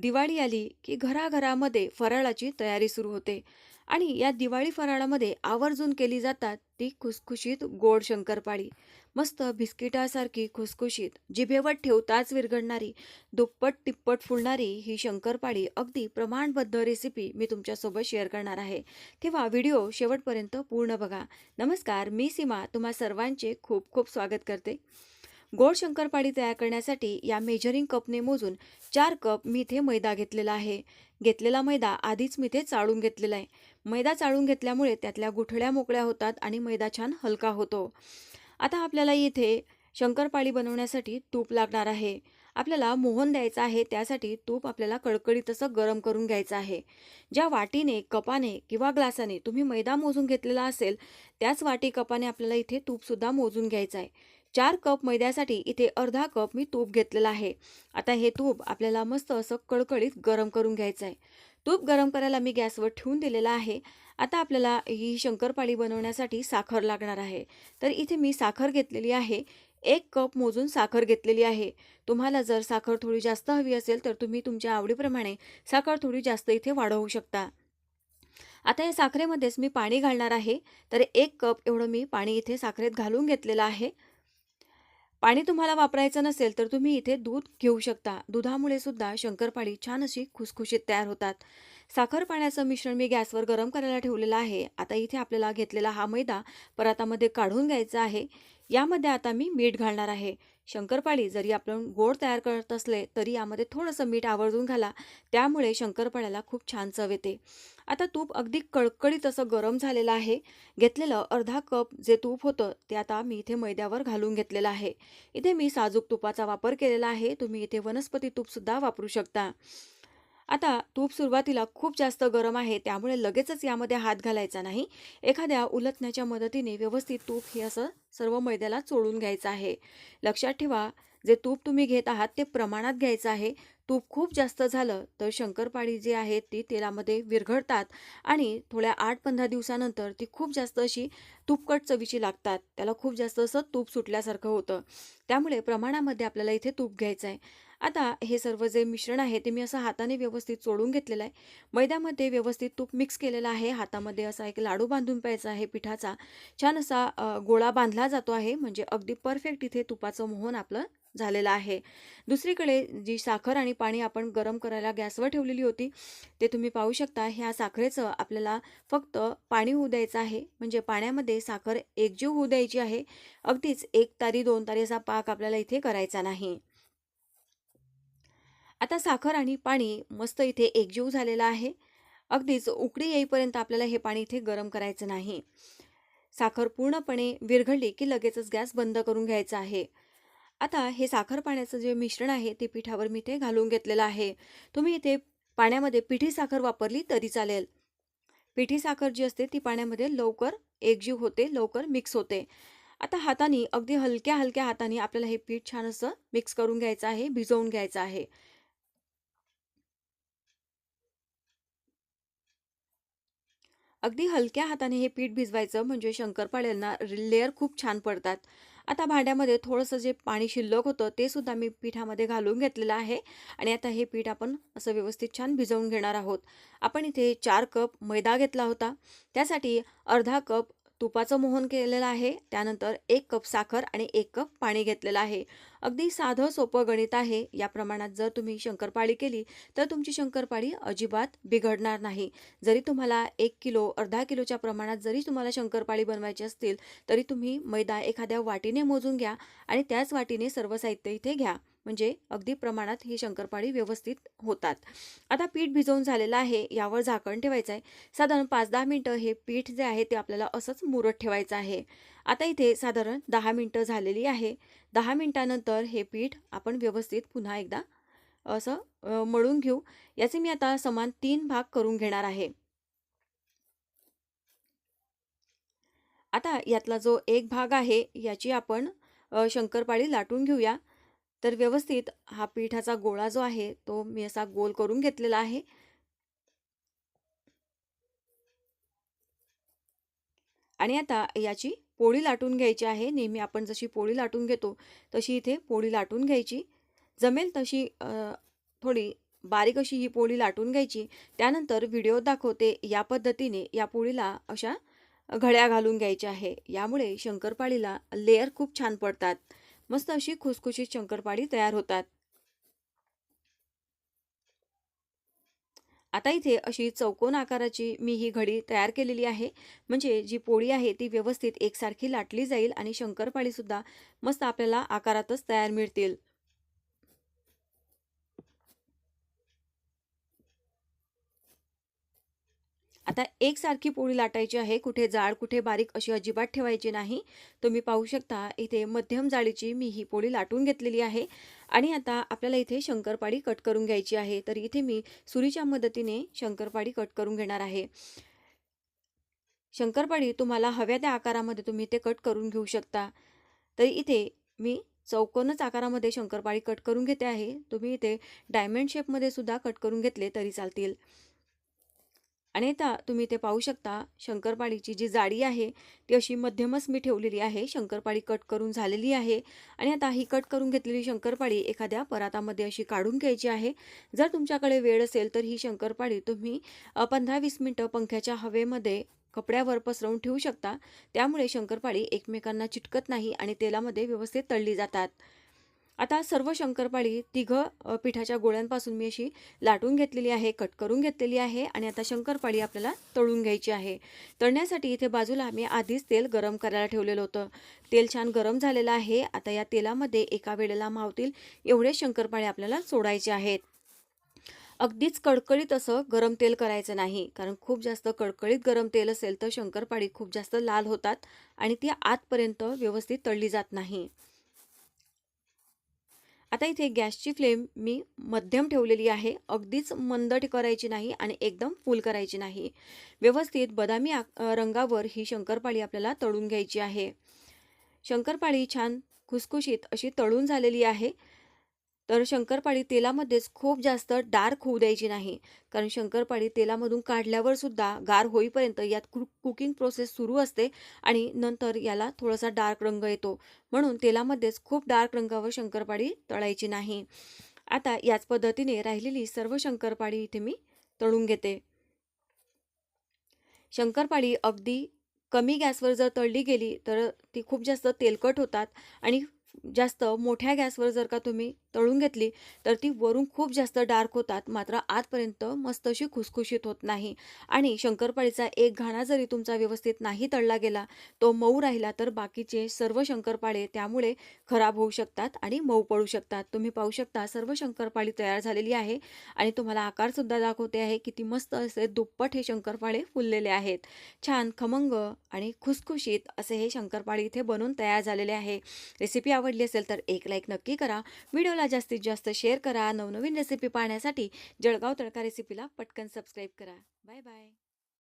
दिवाळी आली की घराघरामध्ये फराळाची तयारी सुरू होते. आणि या दिवाळी फराळामध्ये आवर्जून केली जातात ती खुसखुशीत गोड शंकरपाळी. मस्त बिस्किटासारखी खुसखुशीत जिभेवर ठेवताच विरघळणारी दुप्पट तिप्पट फुलणारी ही शंकरपाळी अगदी प्रमाणबद्ध रेसिपी मी तुमच्यासोबत शेअर करणार आहे. तेव्हा व्हिडिओ शेवटपर्यंत पूर्ण बघा. नमस्कार मी सीमा. तुम्हा सर्वांचे खूप खूप स्वागत करते. गोड शंकरपाळी तयार करण्यासाठी या मेजरिंग कपने मोजून चार कप मी इथे मैदा घेतलेला आहे. घेतलेला मैदा आधीच मी इथे चाळून घेतलेला आहे. मैदा चाळून घेतल्यामुळे त्यातल्या गुठळ्या मोकळ्या होतात आणि मैदा छान हलका होतो. आता आपल्याला इथे शंकरपाळी बनवण्यासाठी तूप लागणार आहे. आपल्याला मोहन द्यायचं आहे त्यासाठी तूप आपल्याला कडकडीत असं गरम करून घ्यायचं आहे. ज्या वाटीने कपाने किंवा ग्लासाने तुम्ही मैदा मोजून घेतलेला असेल त्याच वाटी कपाने आपल्याला इथे तूपसुद्धा मोजून घ्यायचं आहे. चार कप मैद्यासाठी इथे अर्धा कप मी तूप घेतलेला आहे. आता हे तूप आपल्याला मस्त असं कळकळीत गरम करून घ्यायचं आहे तूप गरम करायला मी गॅसवर ठेवून दिलेला आहे. आता आपल्याला ही शंकरपाळी बनवण्यासाठी साखर लागणार आहे. तर इथे मी साखर घेतलेली आहे. एक कप मोजून साखर घेतलेली आहे. तुम्हाला जर साखर थोडी जास्त हवी असेल तर तुम्ही तुमच्या आवडीप्रमाणे साखर थोडी जास्त इथे वाढवू शकता. आता या साखरेमध्येच मी पाणी घालणार आहे. तर एक कप एवढं मी पाणी इथे साखरेत घालून घेतलेलं आहे. पाणी तुम्हाला वापरायचं नसेल तर तुम्ही इथे दूध घेऊ शकता. दुधामुळे सुद्धा शंकरपाळी छान अशी खुसखुशीत तयार होतात. साखर पाण्याचं मिश्रण मी गॅसवर गरम करायला ठेवलेलं आहे. आता इथे आपल्याला घेतलेला हा मैदा परातामध्ये काढून घ्यायचा आहे. यामध्ये आता मी मीठ घालणार आहे. शंकरपाळी जरी आपण गोड तयार करत असले तरी यामध्ये थोडंसं मीठ आवर्जून घाला. त्यामुळे शंकरपाळ्याला खूप छान चव येते. आता तूप अगदी कळकळीत असं गरम झालेलं आहे. घेतलेलं अर्धा कप जे तूप होतं ते आता मी इथे मैद्यावर घालून घेतलेलं आहे. इथे मी साजूक तुपाचा वापर केलेला आहे. तुम्ही इथे वनस्पती तूपसुद्धा वापरू शकता. आता तूप सुरुवातीला खूप जास्त गरम आहे त्यामुळे लगेचच यामध्ये हात घालायचा नाही. एखाद्या उलटण्याच्या मदतीने व्यवस्थित तूप हे असं सर्व मैद्याला चोळून घ्यायचं आहे. लक्षात ठेवा जे तूप तुम्ही घेत आहात ते प्रमाणात घ्यायचं आहे. तूप खूप जास्त झालं तर शंकरपाळी जी आहे ती तेलामध्ये विरघळतात आणि थोड्या आठ पंधरा दिवसानंतर ती खूप जास्त अशी तुपकट चवीची लागतात. त्याला खूप जास्त असं तूप सुटल्यासारखं होतं. त्यामुळे प्रमाणामध्ये आपल्याला इथे तूप घ्यायचं आहे. आता हे सर्व जे मिश्रण आहे ते मी असं हाताने व्यवस्थित चोळून घेतलेलं आहे. मैद्यामध्ये व्यवस्थित तूप मिक्स केलेलं आहे. हातामध्ये असा एक लाडू बांधून प्यायचा आहे पिठाचा. छान असा गोळा बांधला जातो आहे. म्हणजे अगदी परफेक्ट इथे तुपाचं मोहन आपलं झालेलं आहे. दुसरीकडे जी साखर आणि पाणी आपण गरम करायला गॅसवर ठेवलेली होती ते तुम्ही पाहू शकता. ह्या साखरेचं आपल्याला फक्त पाणी होऊ द्यायचं आहे. म्हणजे पाण्यामध्ये साखर एकजीव होऊ द्यायची आहे. अगदीच एक तारी दोन तारी असा पाक आपल्याला इथे करायचा नाही. आता साखर आणि पाणी मस्त इथे एकजीव झालेलं आहे. अगदीच उकडी येईपर्यंत आपल्याला हे पाणी इथे गरम करायचं नाही. साखर पूर्णपणे विरघळली की लगेचच गॅस बंद करून घ्यायचा आहे. आता हे साखर पाण्याचं जे मिश्रण आहे ते पिठावर मी ते घालून घेतलेलं आहे. तुम्ही इथे पाण्यामध्ये पिठी साखर वापरली तरी चालेल. पिठी साखर जी असते ती पाण्यामध्ये लवकर एकजीव होते लवकर मिक्स होते. आता हाताने अगदी हलक्या हलक्या हाताने आपल्याला हे पीठ छान असं मिक्स करून घ्यायचं आहे भिजवून घ्यायचं आहे. अगदी हलक्या हाताने हे पीठ भिजवायचं म्हणजे शंकरपाळ्यांना लेअर खूप छान पडतात. आता भांड्यामध्ये थोडंसं जे पाणी शिल्लक होतं ते सुद्धा मी पिठामध्ये घालून घेतलेलं आहे. आणि आता हे पीठ आपण असं व्यवस्थित छान भिजवून घेणार आहोत. आपण इथे चार कप मैदा घेतला होता. त्यासाठी अर्धा कप तुपाचं मोहन केलेलं आहे. त्यानंतर एक कप साखर आणि एक कप पाणी घेतलेलं आहे. अगदी साधं सोपं गणित आहे. या प्रमाणात जर तुम्ही शंकरपाळी केली तर तुमची शंकरपाळी अजिबात बिघडणार नाही. जरी तुम्हाला एक किलो अर्धा किलोच्या प्रमाणात जरी तुम्हाला शंकरपाळी बनवायची असतील तरी तुम्ही मैदा एखाद्या वाटीने मोजून घ्या आणि त्याच वाटीने सर्व साहित्य इथे घ्या. म्हणजे अगदी प्रमाणात ही शंकरपाळी व्यवस्थित होतात. आता पीठ भिजवून झालेलं आहे यावर झाकण ठेवायचं आहे. साधारण पाच दहा मिनटं हे पीठ जे आहे ते आपल्याला असंच मुरत ठेवायचं आहे. आता इथे साधारण दहा मिनटं झालेली आहे. दहा मिनटानंतर हे पीठ आपण व्यवस्थित पुन्हा एकदा असं मळून घेऊ. याचे मी आता समान तीन भाग करून घेणार आहे. आता यातला जो एक भाग आहे याची आपण शंकरपाळी लाटून घेऊया. तर व्यवस्थित हा पिठाचा गोळा जो आहे तो मी असा गोल करून घेतलेला आहे. आणि आता याची पोळी लाटून घ्यायची आहे. नेहमी आपण जशी पोळी लाटून घेतो तशी इथे पोळी लाटून घ्यायची. जमेल तशी थोडी बारीक अशी ही पोळी लाटून घ्यायची. त्यानंतर व्हिडिओ दाखवते या पद्धतीने या पोळीला अशा घड्या घालून घ्यायच्या आहे. यामुळे शंकरपाळीला लेअर खूप छान पडतात. मस्त अशी खुसखुशीत शंकरपाळी तयार होतात. आता इथे अशी चौकोन आकाराची मी ही घडी तयार केलेली आहे. म्हणजे जी पोळी आहे ती व्यवस्थित एकसारखी लाटली जाईल आणि शंकरपाळीसुद्धा मस्त आपल्याला आकारातच तयार मिळतील. आता एकसारखी पोळी लाटायची आहे कुठे जाड कुठे बारीक अशी अजिबात ठेवायची नाही. तुम्ही पाहू शकता इथे मध्यम जाळीची मी ही पोळी लाटून घेतलेली आहे. आणि आता आपल्याला इथे शंकरपाळी कट करून घ्यायची आहे. तर इथे मी सुरीच्या मदतीने शंकरपाळी कट करून घेणार आहे. शंकरपाळी तुम्हाला हव्या त्या आकारामध्ये तुम्ही ते कट करून घेऊ शकता. तर इथे मी चौकोनच आकारामध्ये शंकरपाळी कट करून घेते आहे. तुम्ही इथे डायमंड शेपमध्ये सुद्धा कट करून घेतले तरी चालतील. आणि आता तुम्ही ते पाहू शकता शंकरपाळीची जी जाडी आहे ती अशी मध्यमच मी ठेवलेली आहे. शंकरपाळी कट करून झालेली आहे. आणि आता ही कट करून घेतलेली शंकरपाळी एखाद्या परातामध्ये अशी काढून घ्यायची आहे. जर तुमच्याकडे वेळ असेल तर ही शंकरपाळी तुम्ही पंधरा वीस मिनटं पंख्याच्या हवेमध्ये कपड्यावर पसरवून ठेवू शकता. त्यामुळे शंकरपाळी एकमेकांना चिटकत नाही आणि तेलामध्ये व्यवस्थित तळली जातात. आता सर्व शंकरपाळी तिघं पिठाच्या गोळ्यांपासून मी अशी लाटून घेतलेली आहे कट करून घेतलेली आहे आणि आता शंकरपाळी आपल्याला तळून घ्यायची आहे. तळण्यासाठी इथे बाजूला मी आधीच तेल गरम करायला ठेवलेलं होतं. तेल छान गरम झालेलं आहे. आता या तेलामध्ये एका वेळेला मावतील एवढे शंकरपाळे आपल्याला सोडायचे आहेत. अगदीच कडकडीत असं गरम तेल करायचं नाही. कारण खूप जास्त कडकडीत गरम तेल असेल तर शंकरपाळी खूप जास्त लाल होतात आणि ती आतपर्यंत व्यवस्थित तळली जात नाही. आता इथे गॅसची फ्लेम मी मध्यम ठेवलेली आहे. अगदीच मंद करायची नाही आणि एकदम फुल करायची नाही. व्यवस्थित बदामी रंगावर ही शंकरपाळी आपल्याला तळून घ्यायची आहे. शंकरपाळी छान खुसखुशीत अशी तळून झालेली आहे. तर शंकरपाळी तेलामध्येच खूप जास्त डार्क होऊ द्यायची नाही. कारण शंकरपाळी तेलामधून काढल्यावर सुद्धा गार होईपर्यंत यात कु कुकिंग प्रोसेस सुरू असते आणि नंतर याला थोडासा डार्क रंग येतो. म्हणून तेलामध्येच खूप डार्क रंगावर शंकरपाळी तळायची नाही. आता याच पद्धतीने राहिलेली सर्व शंकरपाळी इथे मी तळून घेते. शंकरपाळी अगदी कमी गॅसवर जर तळली गेली तर ती खूप जास्त तेलकट होतात आणि जास्त मोठ्या गॅसवर जर का तुम्ही तळून घेतली तर ती वरून खूप जास्त डार्क होतात. मात्र आतपर्यंत मस्त अशी खुसखुशीत होत नाही. आणि शंकरपाळीचा एक घाणा जरी तुमचा व्यवस्थित नाही तळला गेला तो मऊ राहिला तर बाकीचे सर्व शंकरपाळे त्यामुळे खराब होऊ शकतात आणि मऊ पडू शकतात. तुम्ही पाहू शकता सर्व शंकरपाळी तयार झालेली आहे. आणि तुम्हाला आकारसुद्धा दाखवते आहे किती मस्त असे दुप्पट हे शंकरपाळे फुललेले आहेत. छान खमंग आणि खुसखुशीत असे हे शंकरपाळी इथे बनवून तयार झालेले आहे. रेसिपी आवडली असेल तर एक लाईक नक्की करा. व्हिडिओला जास्तीत जास्त शेअर करा. नवनवीन रेसिपी पाहण्यासाठी जळगाव तडका रेसिपीला पटकन सबस्क्राईब करा. Bye bye